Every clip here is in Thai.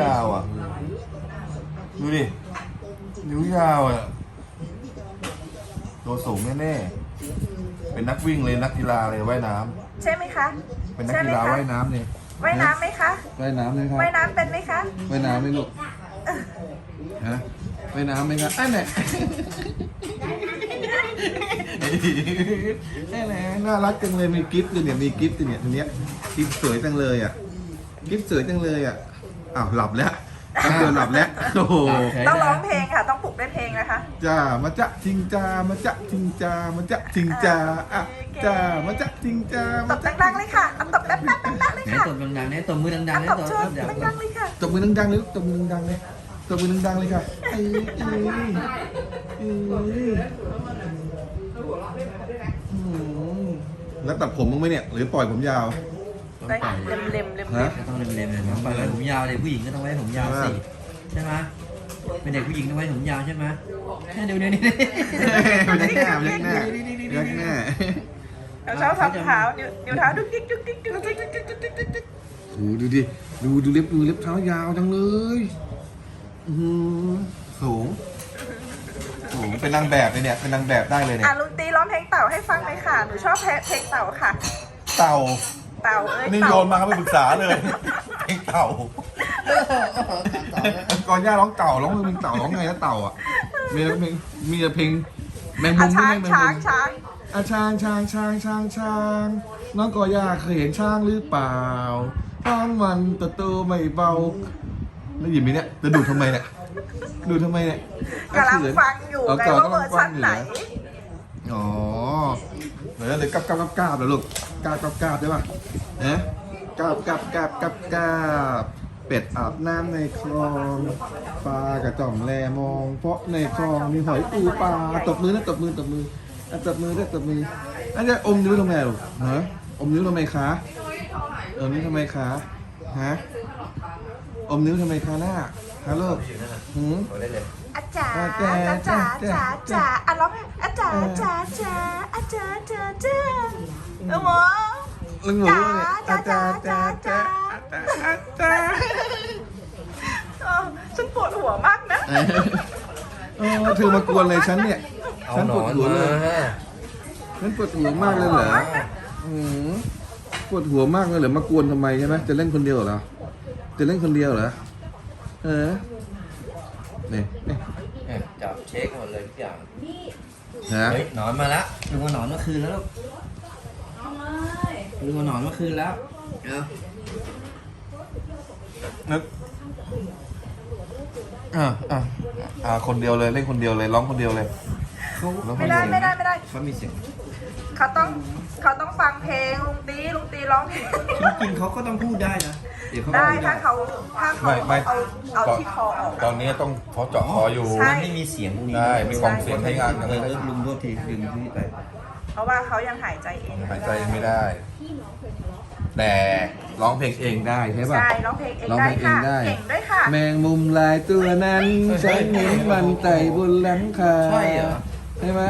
ยาวอะ ดูดิ นิ้วยาวอะ ตัวสูงแน่ๆ เป็นนักวิ่งเลยนักกีฬาเลยว่ายน้ำ ใช่ไหมคะเป็นนักใช่ไหมกีฬาคะว่ายน้ำเนี่ยว่ายน้ำไหมคะว่ายน้ำเลยครับว่ายน้ำเป็นไหมคะ ว่ายน้ำไหมลูก ฮะ ว่ายน้ำไหมครับอันไหนแน่ๆน่ารักจังเลยมีกิฟต์ด้วยเนี่ยมีกิฟต์ด้วยเนี่ยทีเนี้ยกิฟต์สวยจังเลยอะกิฟต์สวยจังเลยอะ อ้าวหลับแล้วแป๊บเดียวหลับแล้วโอ้โหต้องร้องเพลงค่ะ ต้องปลุกด้วยเพลงนะคะ จ้ามาจะทิงจามาจะทิงจามาจะทิงจาอะจ้ามาจะทิงจาตบดังๆเลยค่ะเอาตบแป๊บๆแป๊บๆเลยไหนค่ะตบดังๆไหนตบมือดังๆไหนเอาตบตบโชว์เดี๋ยวดังๆเลยค่ะ ตบมือดังๆเลยลูกตบมือดังๆเลยตบมือดังๆเลยค่ะเอ้ยเอ้ยเอ้ยอืมแล้วตัดผมมั้างไหมเนี่ย หรือปล่อยผมยาวต้อง ได้ปล่อยเล็มๆเล็มๆเล็มฮะก็ต้องเล็มๆเลยนะปล่อยไว้ผมยาวเลยผู้หญิงก็ต้องไว้ผมยาวสิใช่ไหมเป็นเด็กผู้หญิงต้องไว้ผมยาวใช่ไหมเดี๋ยวเดี๋ยวนี้มันยักหน้ามันยักหน้ายักหน้าเราชอบทำเท้านิ้วนิ้วเท้าดุ๊กดิ๊กดุ๊กดิ๊กดุ๊กดิ๊กดุ๊กดิ๊กดุ๊กดิ๊กดุ๊กดิ๊กโอ้ดูดิดูดูเล็บดูเล็บเท้ายาวจังเลยอือหือสูงสูงเป็นนางแบบเลยเนี่ย เป็นนางแบบได้เลยเนี่อะยลุงตีร้องเพลงเต่าให้ฟังเลยค่ะ หนูชอบเพลงเพลงเต่าค่ะ เต่า เต่าเอ้ยนี่เต่าโยนมาเขาไปปรึกษาเลยเพลงเต่าก่อนย่าร้องเต่าร้องเพลงเต่าร้องไงนะเต่าอะมีแล้วเพลงมีแต่เพลงแมงมุอะมช้างแมงช้ามุงมช้างอะช้างช้างช้างช้างช้างน้องก่อย่าเคยเห็นช้างหรือเปล่าท้องมันตะโตไม่เบาได้ยินไหมเนี่ยจะดูดทำไมเนี่ยดูดทำไมเนี่ยกำลังฟังอยู่เอาไงก่อนว่าเวอร์ชันไหน อ๋อเดี๋ยวเลยกับกับกับกาบเหรอลูก กาบกับกาบได้ป่ะเอ๊ะกาบกับกับกับกาบเป็ดอาบน้ำในคลองปลากระจ่อมแลมอง เพราะในคลองมีหอยปูปลาตบมือนะตบมือตบมืออะตบมือด้วยตบมืออันจะอมนิ้วทำไมลูกฮะอมนิ้วทำไมคะอมนิ้วทำไมคะฮะอมนิ้วทำไมคะหน้าฮัลโหลหืม อาจารย์อาจารย์อาจารย์อาจารย์อาจารย์อะร้องไงอาจารย์อาจารย์อาจารย์อาจารย์อาจารย์อาจารย์เออหมอลึงหนูเนี่ยจ๋าจ้าจ๋าจ้าจ๋าจ้าจ้าจ้าเออฉันปวดหัวมากนะเออเธอมากวนเลยฉันเนี่ยฉันปวดหัวเลยฉันปวดหัวมากเลยเหรออืมปวดหัวมากเลยเหรอมากวนทำไมใช่ไหมจะเล่นคนเดียวเหรอจะเล่นคนเดียวเหรอเออ นี่นี่จับเช็คหมดเลยทุกอย่าง นะเฮ้ยหนอนมาแล้วลุงเอาหนอนเมื่อคืนแล้วลูกลุงเอาหนอนเมื่อคืนแล้วเอานึกอ่าอ่าอ่าคนเดียวเลยเล่นคนเดียวเลยร้องคนเดียวเลย เขาร้องคไม่นได้เดียวไม่ได้ไม่ได้เขามีเสียงเขาต้องเขาต้องฟังเพลงลุงตีลุงตีร้องเพลง จริงๆเขาก็ต้องพูดได้นะ เดี๋ยวเขาได้พูดถ้าเขาถ้าเขาไม่ไม่ เอาเอาที่คอออก ตอนนี้ต้องเขาเจาะคออยู่ ใช่ มันไม่มีเสียงตรงนี้ได้มีกล่องเสียงให้งานเออลุงโทษทีดึงที่ไปเพราะว่าเขายังหายใจเองหายใจไม่ได้ แต่ร้องเพลงเองได้ใช่ป่ะ ใช่ร้องเพลงเองร้องได้เพลงเองค่ะได้ เก่งด้วยค่ะ แมงมุมลายตัวนั้นฉันเห็นมันไต่บนหลังคาใช่เหรอ ใช่ไหม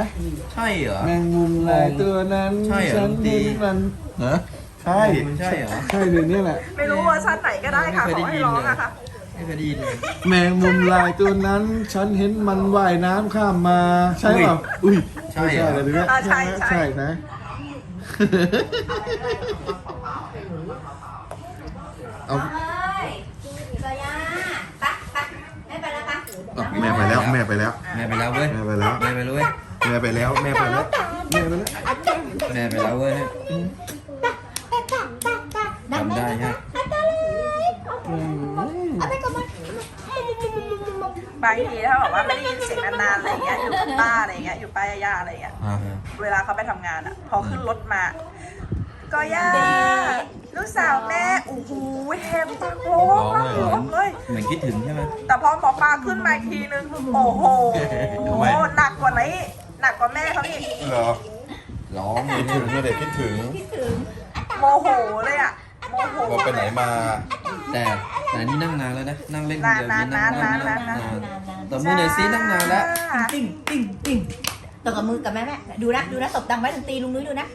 ใช่เหรอ แมงมุมลายตัวนั้นใช่เหรอฉันเห็นมันเหรอ ใช่มันใช่เหรอ ใช่เพลงนี้แหละ ไม่รู้เวอร์ชันไหนก็ได้ค่ะไม่ขเคอยได้ให้ยินร้องเลยอะค่ะ ไม่เคยได้ยินเลยแมงมุมลายตัวนั้น ฉันเห็นมันว่ายน้ำข้ามมา ใช่เปล่าอุ้ยใช่ไม่เหรใช่อเลยเนี่ยอ่าใช่ใช่ ใช่นะ เอาเอ้ยกอย่าปะปะไม่ไปแล้วปะอะแม่ไปแล้วแม่ไปแล้ว แม่ไปแล้วเว้ยแม่ไปแล้ว แม่ไปเลยเว้ยแม่ไปแล้วแม่ไปแล้วแม่ไปแล้ว แม่ไปแล้วเว้ย จำได้ใช่ไหมเอาไปก่อนมันบางทีถ้าแบบว่าไม่ได้ยินเสียงนานๆอะไรอย่างเงี้ยอยู่กับป้าอะไรอย่างเงี้ยอยู่ป้ายาๆอะไรอย่างเงี้ยอะเวลาเขาไปทำงานอะ พอขึ้นรถมา ก็ย่าลูกสาวแม่โอ้โหเฮมตะโกนมากเลย เหมือนคิดถึงใช่ไหม แต่พอหมอปลาขึ้นมาอีกทีนึง โอ้โหทำไม หนักกว่านี้หนักกว่าแม่เขาอีกเหรอร้องคิดถึงเด็กคิดถึงคิดถึงโมโหเลยอะ บอกไปไหนมา แต่แต่นี่นั่งนานแล้วนะ นั่งเล่นเดียวนี่นั่งนานนานนานต่อมือหน่อยซินั่งนานแล้วติ่งติ่งติ่งตบกับมือกับแม่แม่ดูนะดูนะตบดังไว้ถึงตีลุงนุ้ยดูนะ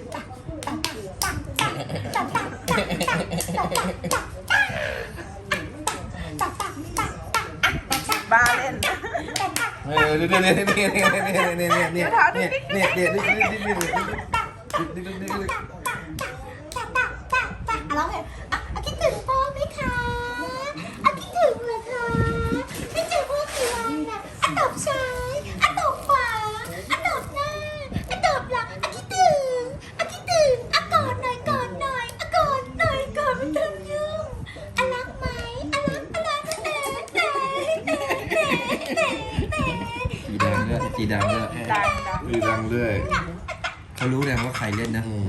บ้าเล่นเออเนี่ยเนี่ยเนี่ยเนี่ยเนี่ยเนี่ยเนี่ยเนี่ยเนี่ยเนี่ยเนี่ยเนี่ยเนี่ยเนี่ย ดังด้วยจีดังด้วยดังดังอือดังด้วยเขารู้เลยว่าใครเล่นนะอืม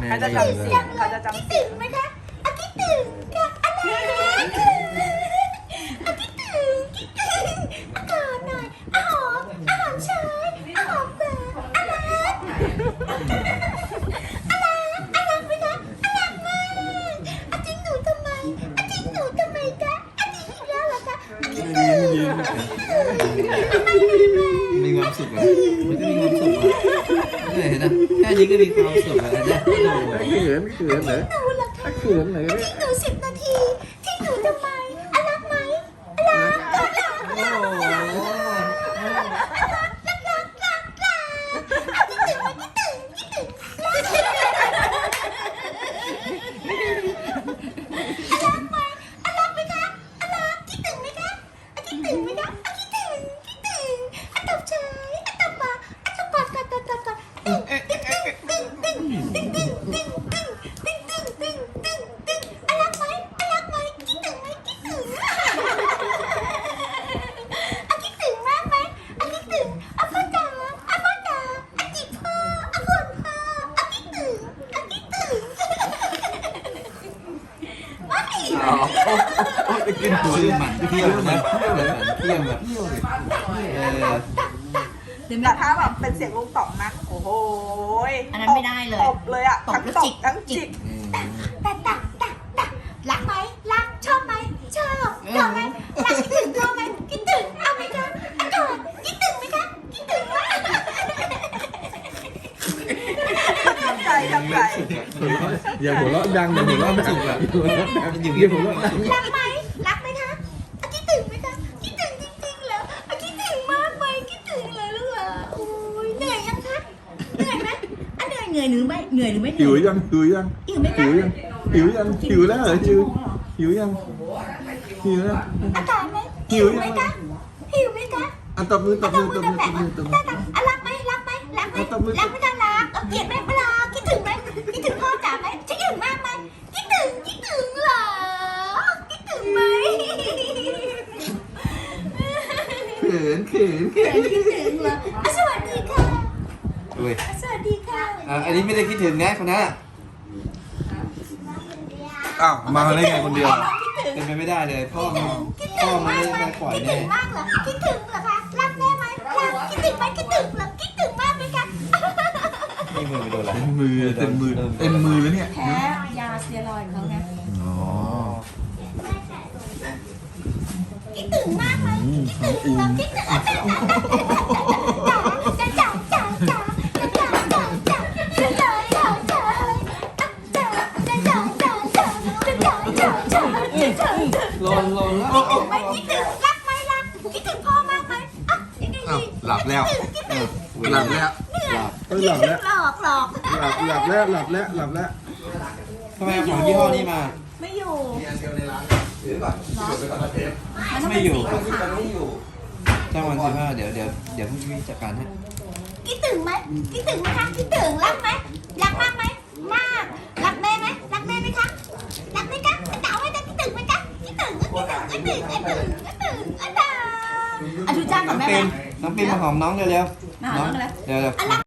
แม่เขาจะได้ยินจำเลเสียยงเขาจะจำคิดเสีถึยงงไหมคะอะคิดถึงค่ะอะไรอะคิดถึงคิดถึงอะกอดหน่อยอะหอมอะหอมซ้ายอะหอมขวาอะรักอะรักอ่ สุขอะมันก็มีความสุขอะเนี่ยเห็นนะแค่นี้ก็มีความสุขแล้วนะโอ้โห เขินเขินเหรอหนูเหรอคะเขินเหรอเนี่ย หนูสิบนาทีที่ หมันเที่ยวนะเที่ยวแบบเที่ยวแบบเออแต่ถ้าแบบเป็นเสียงลุงต๋องนะโอ้โหอันนั้นไม่ได้เลยตบเลยอะตบทั้งแล้วจิกทั้งจิกแต่แต่แต่แต่รักไหมรักชอบไหมชอบชอบไหมรักคิดถึงพ่อไหมคิดถึงเอาไหมคะอะกอดคิดถึงไหมคะคิดถึงไหมใจทำใจอย่าหัวเราะดังอย่าหัวเราะดังสุขอะอย่าหัวเราะดังอย่าหัวเราะดังรักไหม เหนื่อยเหนื่อยหรือไม่เหนื่อยหรือไม่เหหินื่วอยยังหิวยังหิวไหมคะหิวยังหิวยังหิวแล้วเหรอจิวหิวยังหิวแล้วอากาศไหมหิหิววยังไหมคะหิวไหมคะอะตบมือตบตมืบอมืตอบตมืบอแบตบบมือตบมือได้ค่ะอะรักไหมรักไหมรักไหมตบมือรักไม่ต้องรักเอาเกลียดไหมเวลาคิดถึงไหมคิดถึงพ่อจ๋าไหมคิดถึงมากไหมคิดถึงคิดถึงเหรอคิดถึงไหมเขินเขินเขินคิดถึงเหรออะสวัสดีค่ะ อุ้ย อะสวัสดีค่ะ อะอันนี้ไม่ได้คิดถึงนะคนนั้นอะอ้าวมาได้ไงคนเดียวเป็นไปไม่ได้เลยพ่อมันพ่อมันไม่ไม่ปล่อยคิดแน่ถึงมากเหรอ คิดถึงเหรอคะ รักแม่ไหมรักคิดถึงไหมคิดถึงเหรอ คิดถึงมากไหมคะนี่มือไปโดนอะไรเต็มมือเต็มมือเต็มมือแล้วเนี่ยแพ้ยาสเตียรอยด์เขาไงอ๋อคิดถึงมากไหมคิดถึงเหรอคิดถึง หลับแล้วคิดถึงหลับแล้วหลับเออหลับแล้วหลอกหลอกหลับหลับแล้วหลับแล้วหลับแล้วทำไมเอาของยี่ห้อนี้มา ไม่อยู่ไม่อยู่จ้างวันสิบห้าเดี๋ยวเดี๋ยวเดี๋ยวพรุ่งนี้จัดการให้คิดถึงไหมคิดถึงไหมคะคิดถึงรักไหมรักมากไหมมากรักแม่ไหมรักแม่ไหมคะรักไหมคะเต่าไหมคะคิดถึงไหมคะคิดถึงคิดถึงคิดถึงคิดถึงคิดถึงคิดถึงอะดูจ้างก่อนน้องแม่ปิม น้องปิมมาหอมน้องเร็วๆมาหอมน้องกันแล้วเร็วๆอะรัก